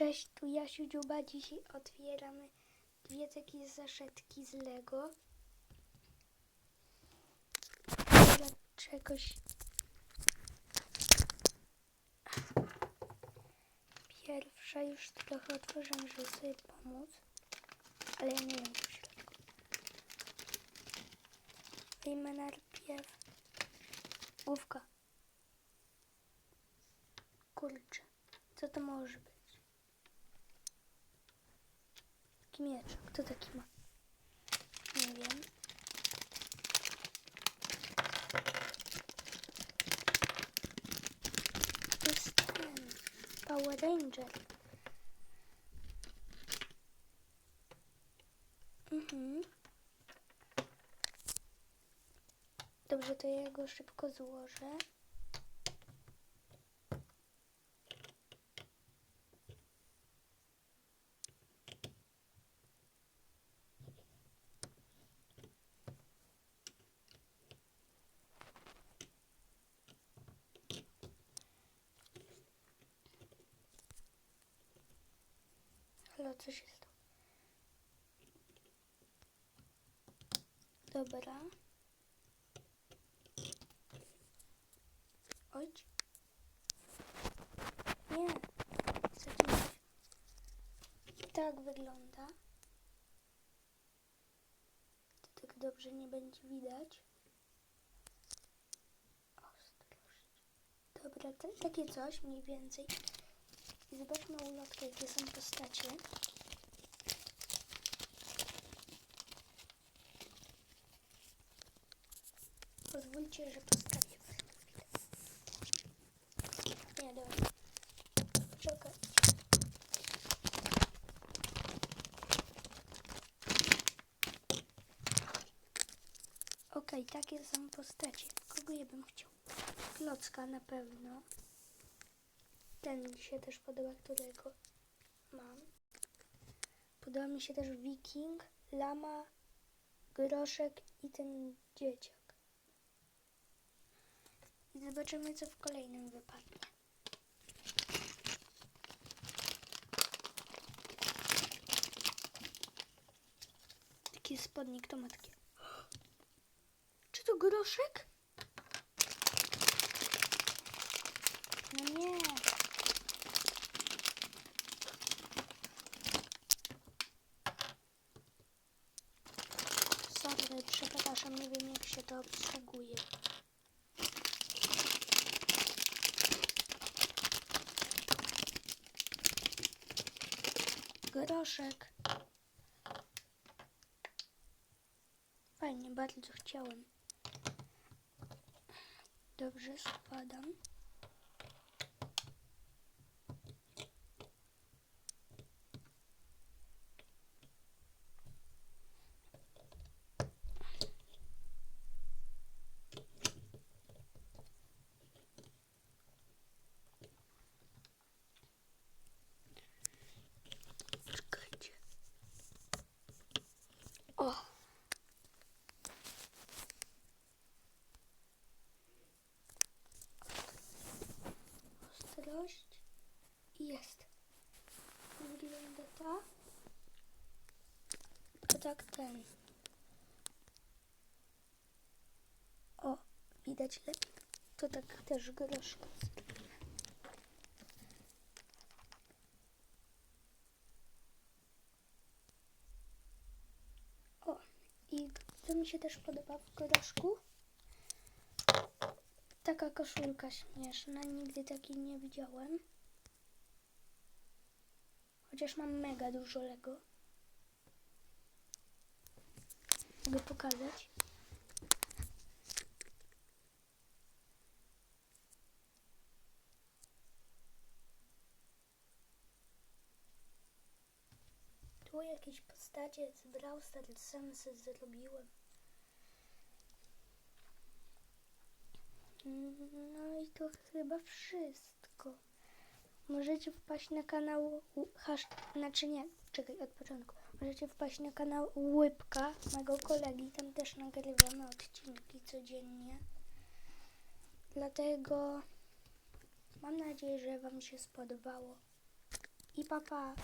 Cześć, tu Jasiu Dziuba. Dzisiaj otwieramy dwie takie zaszetki z Lego. Dla czegoś... Pierwsza już trochę otworzyłam, żeby sobie pomóc. Ale ja nie wiem co w środku. Wyjmę najpierw główka. Kurczę, co to może być? Taki miecz. Kto taki ma? Nie wiem. To jest ten. Power Ranger. Mhm. Dobrze, to ja go szybko złożę. Halo, co się stało? Dobra. Ojcz. Nie. Tak wygląda. To tak dobrze nie będzie widać. Ostrość. Dobra, to, takie coś mniej więcej. I zobaczmy ulotkę, jakie są postacie. Pozwólcie, że postawię. Nie, dobra. Czekaj. Okej, takie są postacie. Kogo ja bym chciał? Klocka na pewno. Ten mi się też podoba, którego mam. Podoba mi się też wiking, lama, groszek i ten dzieciak. I zobaczymy, co w kolejnym wypadnie. Taki spodnik, to ma takie. Czy to groszek? No nie. Przepraszam, nie wiem jak się to obsługuje. Groszek. Fajnie, bardzo chciałem. Dobrze, składam. Czekajcie. O! Ostrość. I Jest. To tak ten. O, widać lepiej. To tak też groszka. O, i co mi się też podoba w groszku? Taka koszulka śmieszna, nigdy takiej nie widziałem. Chociaż mam mega dużo Lego. Mogę pokazać. Tu jakieś postacie z Brawl Stars sam sobie zrobiłem. No i to chyba wszystko. Możecie wpaść na kanał hasz, znaczy nie, czekaj od początku. Możecie wpaść na kanał Łybka mego kolegi, tam też nagrywamy odcinki codziennie. Dlatego mam nadzieję, że Wam się spodobało. i papa.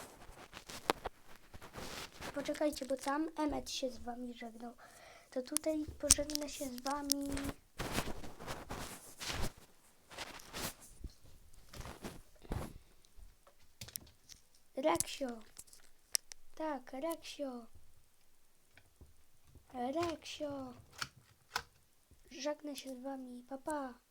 Poczekajcie, bo tam Emmet się z wami żegnał. To tutaj pożegna się z wami. Reksio. Tak, Reksio. Reksio. Żegnę się z wami. Papa. Pa.